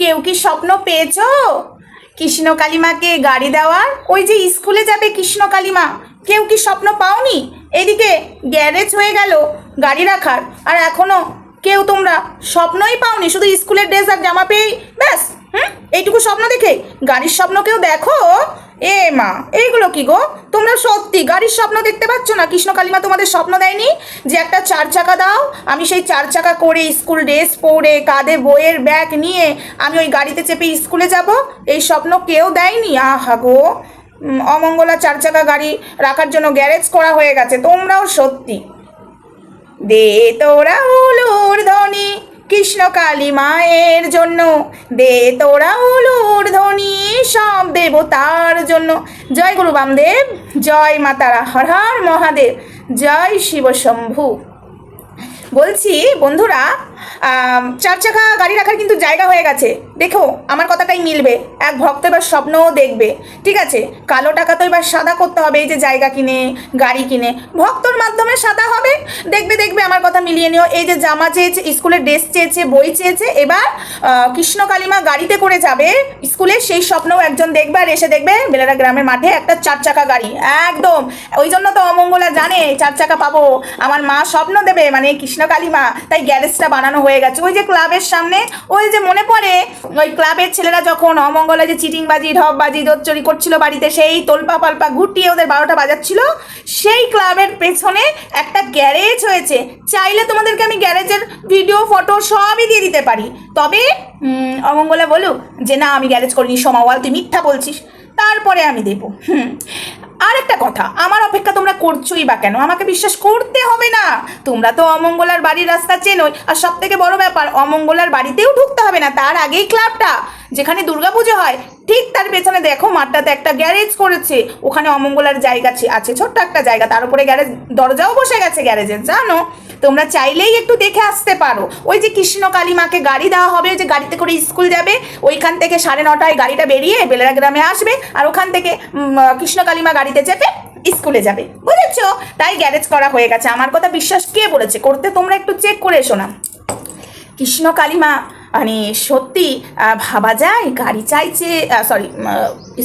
কেউ কি স্বপ্ন পেয়েছ? কৃষ্ণ কালিমাকে গাড়ি দেওয়ার? ওই যে স্কুলে যাবে কৃষ্ণ কালিমা। কেউ কি স্বপ্ন পাওনি? এদিকে গ্যারেজ হয়ে গেল গাড়ি রাখার। আর এখনও কেউ তোমরা স্বপ্নই পাওনি, শুধু স্কুলের ড্রেস আর জামা পেয়ে ব্যাস, হুম? এইটুকু স্বপ্ন দেখে গাড়ির স্বপ্ন কেউ দেখো? এ মা এইগুলো কি গো? তোমরা সত্যি গাড়ির স্বপ্ন দেখতে পাচ্ছ না? কৃষ্ণ কালিমা তোমাদের স্বপ্ন দেয়নি? যে একটা চার চাকা দাও, আমি সেই চার চাকা করে স্কুল ড্রেস পরে, কাঁধে বইয়ের ব্যাগ নিয়ে আমি ওই গাড়িতে চেপে স্কুলে যাব? এই স্বপ্ন কেউ দেয়নি? আহা গো। অমঙ্গলা চার চাকা গাড়ি রাখার জন্য গ্যারেজ করা হয়ে গেছে, তোমরাও সত্যি। দে তোরা উলুর ধ্বনি কৃষ্ণ কালী মায়ের জন্য। দে তোরা উলুর ধ্বনি, সব দেবতার জন্য। জয় গুরু বামদেব, জয় মাতারা হর হর মহাদেব, জয় শিব শম্ভু। বলছি, বন্ধুরা চার চাকা গাড়ি রাখার কিন্তু জায়গা হয়ে গেছে। দেখো, আমার কথাটাই মিলবে। এক ভক্ত এবার স্বপ্নও দেখবে। ঠিক আছে, কালো টাকা তো এবার সাদা করতে হবে, এই যে জায়গা কিনে, গাড়ি কিনে। ভক্তর মাধ্যমে সাদা হবে। দেখবে দেখবে, আমার কথা মিলিয়ে নিও। এই যে জামা চেয়েছে স্কুলের ড্রেস চেয়েছে, বই চেয়েছে, এবার কৃষ্ণ কালিমা গাড়িতে করে যাবে। স্কুলে সেই স্বপ্নও একজন দেখবে আর এসে দেখবে বেলারা গ্রামের মাঠে একটা চার চাকা গাড়ি। একদম। ওই জন্য তো অমঙ্গলা জানে, চার চাকা পাবো। আমার মা স্বপ্ন দেবে মানে কৃষ্ণ কালিমা, তাই গ্যারেজটা বানানো হয়ে গেছে। ওই যে ক্লাবের সামনে, ওই যে মনে পড়ে? ওই ক্লাবের ছেলেরা যখন অমঙ্গলা যে চিটিংবাজি, ঢপবাজি দোচ্চরি করছিল বাড়িতে, সেই তোলপা পাল্পা ঘুটিয়ে ওদের বারোটা বাজাচ্ছিল। সেই ক্লাবের পেছনে একটা গ্যারেজ হয়েছে। চাইলে তোমাদেরকে আমি গ্যারেজের ভিডিও, ফটো সবই দিয়ে দিতে পারি। তবে অমঙ্গলা বলুক যে, না, আমি গ্যারেজ করিনি সোমাওয়াল তুই মিথ্যা বলছিস। তারপরে আমি দেবো। হুম। আর একটা কথা, আমার অপেক্ষা তোমরা করছোই বা কেন? আমাকে বিশ্বাস করতে হবে না। তোমরা তো অমঙ্গলার বাড়ির রাস্তা চেনোই। আর সব থেকে বড় ব্যাপার, অমঙ্গলার বাড়িতেও ঢুকতে হবে না, তার আগেই ক্লাবটা, যেখানে দুর্গাপুজো হয় ঠিক তার পেছনে দেখো মাঠটাতে একটা গ্যারেজ করেছে। ওখানে অমঙ্গলার জায়গা আছে, ছোট্ট একটা জায়গা। তার উপরে গ্যারেজ দরজাও বসে গেছে গ্যারেজের, জানো? তোমরা চাইলেই একটু দেখে আসতে পারো। ওই যে কৃষ্ণ কালী মাকে গাড়ি দেওয়া হবে, যে গাড়িতে করে স্কুল যাবে, ওইখান থেকে সাড়ে নটায় গাড়িটা বেরিয়ে বেলেরা গ্রামে আসবে, আর ওখান থেকে কৃষ্ণ কালীমা গাড়িতে চেপে স্কুলে যাবে। বুঝেছ? তাই গ্যারেজ করা হয়ে গেছে। আমার কথা বিশ্বাস কে বলেছে? করতে তোমরা একটু চেক করে এসো না। কৃষ্ণ কালিমা মানে সত্যি ভাবা যায়, গাড়ি চাইছে সরি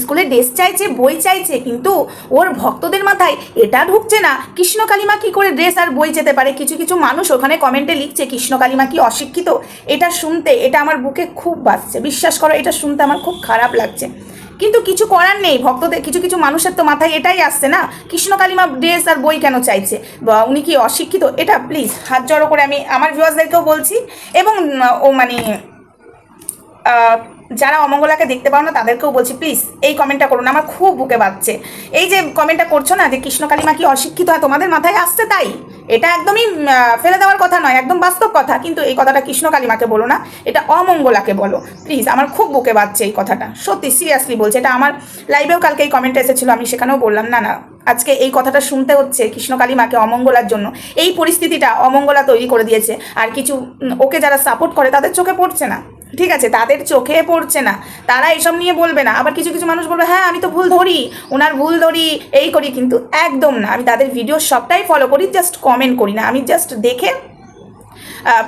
স্কুলে ড্রেস চাইছে, বই চাইছে, কিন্তু ওর ভক্তদের মাথায় এটা ঢুকছে না কৃষ্ণ কালিমা কী করে ড্রেস আর বই যেতে পারে? কিছু কিছু মানুষ ওখানে কমেন্টে লিখছে কৃষ্ণ কালিমা কি অশিক্ষিত? এটা শুনতে, এটা আমার বুকে খুব বাজছে, বিশ্বাস করো, এটা শুনতে আমার খুব খারাপ লাগছে। কিন্তু কিছু করার নেই, ভক্তদের কিছু কিছু মানুষের তো মাথায় এটাই আসছে না। কৃষ্ণ কালিমা ড্রেস আর বই কেন চাইছে? বা উনি কি অশিক্ষিত? এটা প্লিজ হাত জড়ো করে আমি আমার ভিউয়ার্সদেরকেও বলছি। এবং, ও মানে যারা অমঙ্গলাকে দেখতে পাও না, তাদেরকেও বলছি প্লিজ এই কমেন্টটা করুন। আমার খুব বুকে বাজছে। এই যে কমেন্টটা করছ না যে কৃষ্ণ কালিমা কি অশিক্ষিত? হয়, তোমাদের মাথায় আসছে তাই। এটা একদমই ফেলে দেওয়ার কথা নয়, একদম বাস্তব কথা, কিন্তু এই কথাটা কৃষ্ণ কালিমাকে বলো না, এটা অমঙ্গলাকে বলো। প্লিজ আমার খুব বুকে বাজছে এই কথাটা, সত্যি সিরিয়াসলি বলছে, এটা আমার লাইভেও কালকে এই কমেন্ট এসেছিল, আমি সেখানেও বললাম, না না, আজকে এই কথাটা শুনতে হচ্ছে কৃষ্ণ কালিমাকে অমঙ্গলার জন্য। এই পরিস্থিতিটা অমঙ্গলা তৈরি করে দিয়েছে, আর কিছু ওকে যারা সাপোর্ট করে, তাদের চোখে পড়ছে না। ঠিক আছে, তাদের চোখে পড়ছে না। তারা এসব নিয়ে বলবে না। আবার কিছু কিছু মানুষ বলবে হ্যাঁ আমি তো ভুল ধরি। ওনার ভুল ধরি, এই করি। কিন্তু একদম না। আমি তাদের ভিডিও সবটাই ফলো করি জাস্ট কমেন্ট করি না। আমি জাস্ট দেখে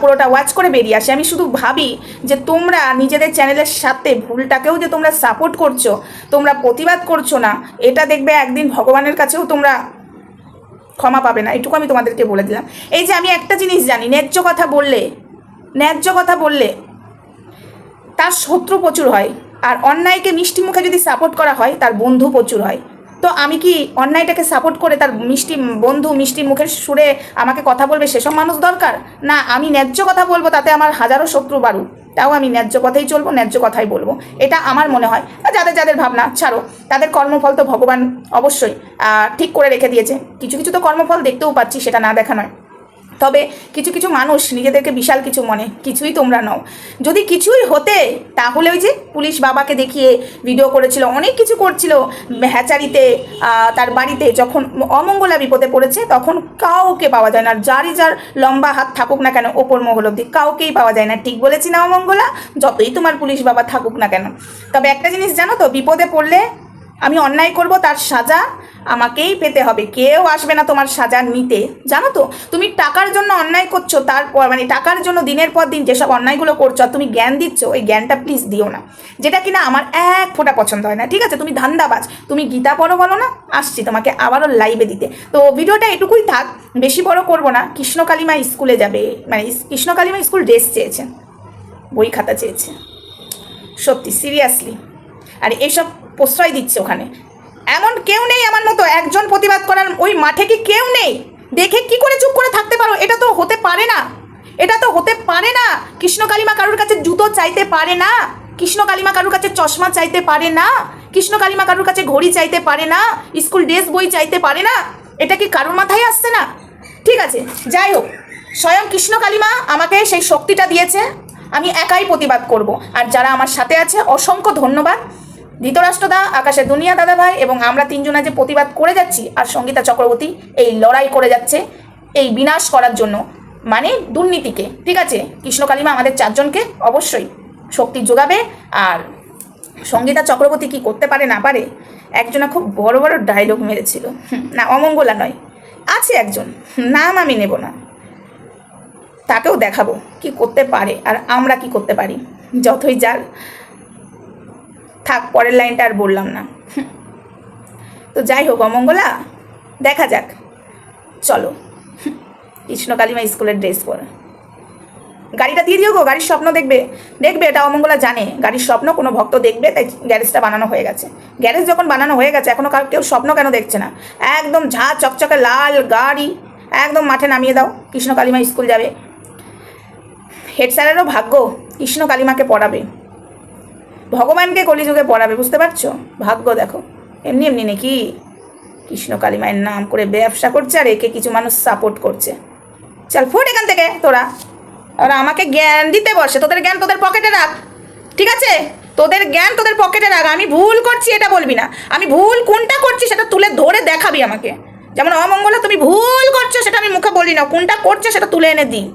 পুরোটা ওয়াচ করে বেরিয়ে আসি। আমি শুধু ভাবি যে তোমরা নিজেদের চ্যানেলের সাথে ভুলটাকেও যে তোমরা সাপোর্ট করছ, তোমরা প্রতিবাদ করছ না, এটা দেখবে একদিন ভগবানের কাছেও তোমরা ক্ষমা পাবে না। এটুকু আমি তোমাদেরকে বলে দিলাম। এই যে আমি একটা জিনিস জানি, ন্যায্য কথা বললে, ন্যায্য কথা বললে তার শত্রু প্রচুর হয়। আর অন্যায়কে মিষ্টি মুখে যদি সাপোর্ট করা হয়, তার বন্ধু প্রচুর হয়। তো আমি কি অন্যায়টাকে সাপোর্ট করে তার মিষ্টি বন্ধু, মিষ্টি মুখের সুরে আমাকে কথা বলবে সেসব মানুষ দরকার? না, আমি ন্যায্য কথা বলব, তাতে আমার হাজারো শত্রু বাড়ুক। তাও আমি ন্যায্য কথাই চলবো, ন্যায্য কথাই বলব। এটা আমার মনে হয়। যাদের যাদের ভাবনা, ছাড়ো। তাদের কর্মফল তো ভগবান অবশ্যই ঠিক করে রেখে দিয়েছে। কিছু কিছু তো কর্মফল দেখতেও পাচ্ছি, সেটা না দেখা নয়। তবে কিছু কিছু মানুষ নিজেদেরকে বিশাল কিছু মনে, কিছুই তোমরা নও। যদি কিছুই হতে, তাহলে ওই যে পুলিশ বাবাকে দেখিয়ে ভিডিও করেছিল, অনেক কিছু করছিল হ্যাচারিতে তার বাড়িতে। যখন অমঙ্গলা বিপদে পড়েছে, তখন কাউকে পাওয়া যায় না। আর যারই যার লম্বা হাত থাকুক না কেন, ওপর মহল অব্দি কাউকেই পাওয়া যায় না। ঠিক বলেছি না অমঙ্গলা? যতই তোমার পুলিশ বাবা থাকুক না কেন। তবে একটা জিনিস জানো তো, বিপদে পড়লে আমি অন্যায় করব, তার সাজা আমাকেই পেতে হবে। কেউ আসবে না তোমার সাজা নিতে। জানো তো, তুমি টাকার জন্য অন্যায় করছ, তারপর মানে টাকার জন্য দিনের পর দিন যেসব অন্যায়গুলো করছ, আর তুমি জ্ঞান দিচ্ছ, ওই জ্ঞানটা প্লিজ দিও না। যেটা কিনা আমার এক ফোঁটা পছন্দ হয় না, ঠিক আছে? তুমি ধান্দাবাজ। তুমি গীতা পড়ো বলো না, আসছি তোমাকে আবারও লাইভে দিতে। তো ভিডিওটা এটুকুই থাক, বেশি বড় করব না, কৃষ্ণকালিমা স্কুলে যাবে মানে কৃষ্ণকালিমা স্কুল ড্রেস চেয়েছে, বই খাতা চেয়েছে। সত্যি সিরিয়াসলি আর এসব প্রশ্রয় দিচ্ছে ওখানে। এমন কেউ নেই আমার মতো, একজন প্রতিবাদ করার ওই মাঠে কি কেউ নেই? দেখে কি করে চুপ করে থাকতে পারো? এটা তো হতে পারে না। এটা তো হতে পারে না। কৃষ্ণ কালিমা কারোর কাছে জুতো চাইতে পারে না। কৃষ্ণ কালিমা কারোর কাছে চশমা চাইতে পারে না। কৃষ্ণ কালিমা কারোর কাছে ঘড়ি চাইতে পারে না। স্কুল ড্রেস বই চাইতে পারে না। এটা কি কারোর মাথায় আসছে না? ঠিক আছে, যাই হোক। স্বয়ং কৃষ্ণ কালিমা আমাকে সেই শক্তিটা দিয়েছে। আমি একাই প্রতিবাদ করব। আর যারা আমার সাথে আছে, অসংখ্য ধন্যবাদ। ধৃতরাষ্ট্রদা আকাশে দুনিয়া দাদা ভাই এবং আমরা তিনজনা যে প্রতিবাদ করে যাচ্ছি আর সঙ্গীতা চক্রবর্তী এই লড়াই করে যাচ্ছে, এই বিনাশ করার জন্য মানে দুর্নীতিকে, ঠিক আছে? কৃষ্ণ কালিমা আমাদের চারজনকে অবশ্যই শক্তি যোগাবে আর সঙ্গীতা চক্রবর্তী কি করতে পারে না পারে, একজনা খুব বড় বড় ডায়লগ মেরেছিল। না, অমঙ্গলা নয়, আছে একজন, নাম আমি নেব না, তাকেও দেখাবো কি করতে পারে আর আমরা কি করতে পারি, যতই যার থাক, পরের লাইনটা আর বললাম না। তো যাই হোক, অমঙ্গলা, দেখা যাক। চলো। হুম। কৃষ্ণ কালিমা স্কুলের ড্রেস পরে। গাড়িটা দিয়ে দিও গো, গাড়ির স্বপ্ন দেখবে। দেখবে, এটা অমঙ্গলা জানে। গাড়ির স্বপ্ন কোনো ভক্ত দেখবে, তাই গ্যারেজটা বানানো হয়ে গেছে। গ্যারেজ যখন বানানো হয়ে গেছে এখনও কার কেউ স্বপ্ন কেন দেখছে না? একদম ঝা চকচকে লাল গাড়ি, একদম মাঠে নামিয়ে দাও। কৃষ্ণ কালিমা স্কুল যাবে। হেড স্যারেরও ভাগ্য কৃষ্ণ কালিমাকে পড়াবে। ভগবানকে কলিযুগে পড়াবে, বুঝতে পারছ? ভাগ্য দেখো। এমনি এমনি নাকি কৃষ্ণ কালিমায়ের নাম করে ব্যবসা করছে আর একে কিছু মানুষ সাপোর্ট করছে। চল ফুট এখান থেকে তোরা। ওরা আমাকে জ্ঞান দিতে বসে। তোদের জ্ঞান তোদের পকেটে রাখ। ঠিক আছে? তোদের জ্ঞান তোদের পকেটে রাখ। আমি ভুল করছি, এটা বলবি না। আমি ভুল কোনটা করছি, সেটা তুলে ধরে দেখাবি আমাকে। যেমন অমঙ্গলা তুমি ভুল করছ, সেটা আমি মুখে বলি না। কোনটা করছ, সেটা তুলে এনে দিই।